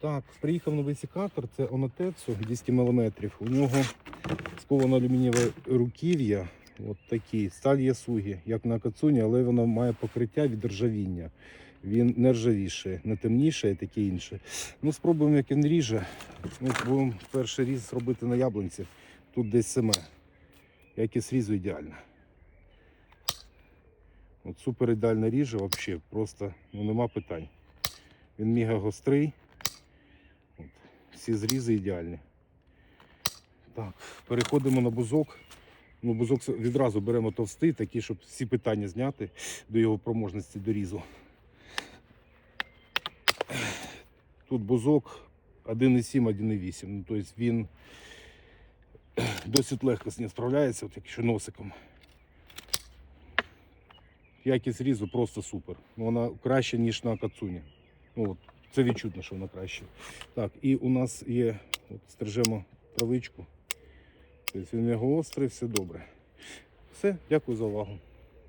Так, приїхав новий секатор, це Онотецу 200 мм. У нього сковано алюмінієве руків'я. От такі, сталь ясугі, як на кацуні, але воно має покриття від ржавіння. Він не ржавіше, не темніше і таке інше. Ну, спробуємо, як він ріже. Ми будемо перший різ робити на яблунці. Тут десь семе. Якість різу ідеальна. От супер ідеально ріже, взагалі, просто ну, нема питань. Він мега гострий. Всі зрізи ідеальні. Так, переходимо на бузок. Ну, бузок відразу беремо товстий, такий, щоб всі питання зняти до його проможності до різу. Тут бузок 1,7, 1,8. Ну, тобто він досить легко з ним справляється, от якщо носиком. Якість різу просто супер. Ну, Вона краще, ніж на кацуні. Ну, от, це відчутно, що вона краще. Так, і у нас є, от, стрижемо травичку. Тобто він не гострий, все добре. Все, дякую за увагу.